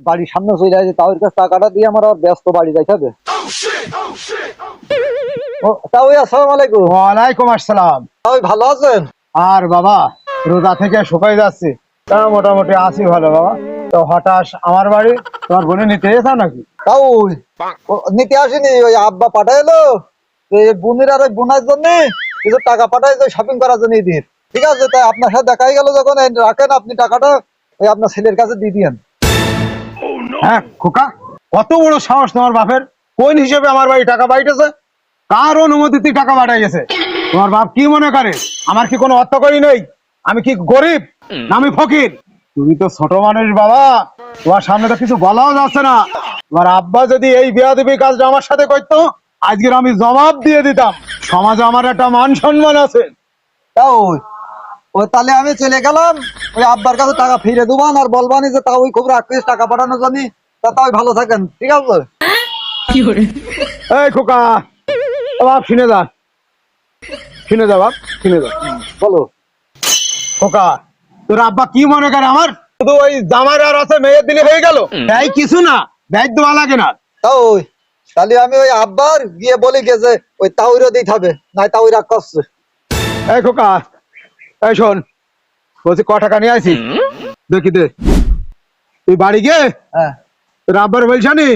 বাড়ির সামনে চলে আসে তাওর কাছে টাকাটা দিয়ে আমার আবার ব্যস্ত বাড়ি যাইতে হবে ও, তা ওই আসসালামু আলাইকুম। ওয়ালাইকুম আসসালাম। তা ওই ভালো আছেন? আর বাবা রোজা থেকে শুকাই যাচ্ছি। তা মোটামুটি আছি ভালো বাবা। তো হঠাৎ আমার বাড়ি তোমার বোনে নিতে এসা নাকি? তা ওই ও, নিতে আসেনি ওই আব্বা পাঠাইলো এই বোনের আর ওই বোনার জন্য কিছু টাকা পাঠাই শপিং করার জন্য দিন। ঠিক আছে তাই আপনার সাথে দেখাই গেল যখন রাখেন আপনি টাকাটা ওই আপনার ছেলের কাছে দিয়ে দিয়েন। হ্যাঁ খোকা কত বড় সাহস তোমার বাপের? কোন হিসেবে আমার বাড়ি টাকা পাইতেছে? কার অনুমতিতে টাকা পাঠাই গেছে? তোমার বাপ কি মনে করে? আমার কি কোনো অর্থ করি নেই? আমি কি গরিব? না আমি ফকির? তুমি তো ছোট মানুষ বাবা। তোমার সামনে তো কিছু বলাও যাচ্ছে না। তোমার আব্বা যদি এই বেয়াদবি কাজটা আমার সাথে করতো আজকের আমি জবাব দিয়ে দিতাম। সমাজে আমার একটা মান সম্মান আছে। তা ওই ওই তাহলে আমি চলে গেলাম। ওই আব্বার কাছে টাকা ফিরে দেবান আর বলবানি যে তা ওই খুব রাগ করিস টাকা পাঠানোর জন্য তা তাই ভালো থাকেন ঠিক আছে? এই খোকা বাপ শুনে যা। শুনে যা বাপ শুনে যা। বলো। খোকা তোর আব্বা কি মনে করে আমার? শুধু ওই জামার আর আছে মেয়ের দিলে হয়ে গেল। তাই কিছু না ব্যাগ দেওয়া লাগে না। তা ওই তাহলে আমি ওই আব্বার গিয়ে বলি গেছে ওই তাউরিও দিতে হবে নাই তাউই রাগ করছে এই খোকা এই শোন বলছি ক টাকা নিয়ে আসি দেখি দে। তুই বাড়ি গিয়ে হ্যাঁ। তোর আব্বার বলছানি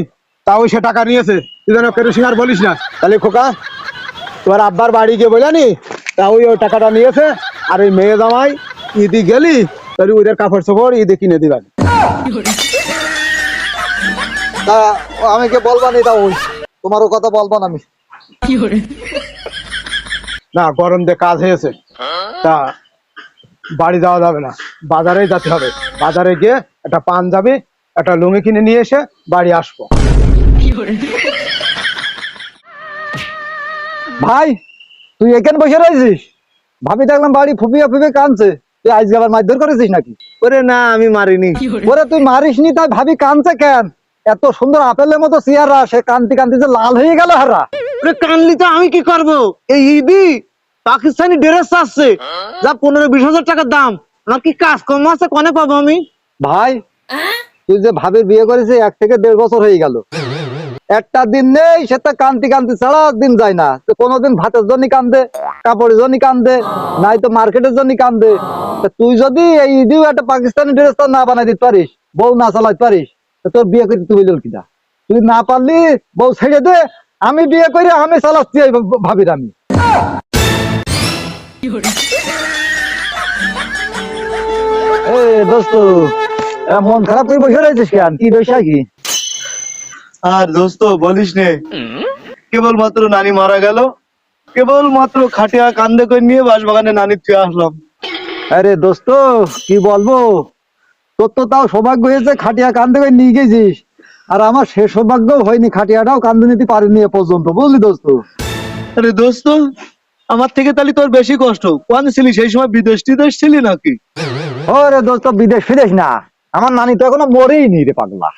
তাও সে টাকা নিয়েছে তুই যেন কেরোসিন আর বলিস না। তাহলে খোকা তোর আব্বার বাড়ি গিয়ে বললানি তাও ওই টাকাটা নিয়েছে আর ওই মেয়ে জামাই ঈদি গেলি তাহলে ওদের কাপড় চোপড় ঈদে কিনে দিবেন। তা আমি কে বলবানি তা ওই তোমারও কথা বলবান আমি। না গরম দিয়ে কাজ হয়েছে। তা বাড়ি যাওয়া যাবে না। বাজারে যেতে হবে। বাজারে গিয়ে একটা পাঞ্জাবি একটা লুঙ্গি কিনে নিয়ে এসে বাড়ি আসব। ভাই তুই এখানে বসে রয়েছিস? ভাবি দেখলাম বাড়ি ফুপিয়ে ফুপিয়ে কানছে তুই আজকে আবার মারধর করেছিস নাকি? ওরে না আমি মারিনি। ওরে তুই মারিস নি তাই ভাবি কানছে কেন? এত সুন্দর আপেলের মতো চেয়াররা সে কান্তি কান্তি যে লাল হয়ে গেল হারা। কানলি তো আমি কি করব? এই ঈদি পাকিস্তানি ড্রেস আসছে যা পনেরো বিশ হাজার টাকার দাম। আমার কি কাজ কম আছে? কনে পাবো আমি? ভাই তুই যে ভাবির বিয়ে করেছিস এক থেকে দেড় বছর হয়ে গেল। একটা দিন নেই সেটা কান্তি কান্তি ছাড়া দিন যায় না। তো কোনোদিন ভাতের জন্য কান্দে কাপড়ের জন্য কান্দে নাই তো মার্কেটের জন্য কান্দে। তুই যদি এই ঈদেও একটা পাকিস্তানি ড্রেস না বানাই দিতে পারিস বউ না চালাইতে পারিস তা তোর বিয়ে করতে তুই বলল কিনা? তুই না পারলি বউ ছেড়ে দে আমি বিয়ে করে আমি চালাচ্ছি ভাবির আমি। এ দোস্ত এ, মন খারাপ করে বসে রয়েছিস কেন? কি দোষা কি? আর দোস্ত বলিস নে কেবল মাত্র নানি মারা গেল কেবল মাত্র খাটিয়া কান্দে করে নিয়ে বাসবাগানে নানি থুয়ে আসলাম। আরে দোস্ত কি বলব? তোর তো তাও সৌভাগ্য হয়েছে খাটিয়া কান্দে করে নিয়ে গেছিস। আর আমার সে সৌভাগ্য হয়নি খাটিয়াটাও কান্দে নিতে পারিনি এ পর্যন্ত বুঝলি দোস্ত? আরে দোস্ত আমার থেকে তাহলে তোর বেশি কষ্ট। কোন ছিলি? সেই সময় বিদেশ টিদেশ ছিলি নাকি? ওরে দোস্ত বিদেশ ফিদেশ না। আমার নানি তো এখনও মরেই নি রে পাগলা।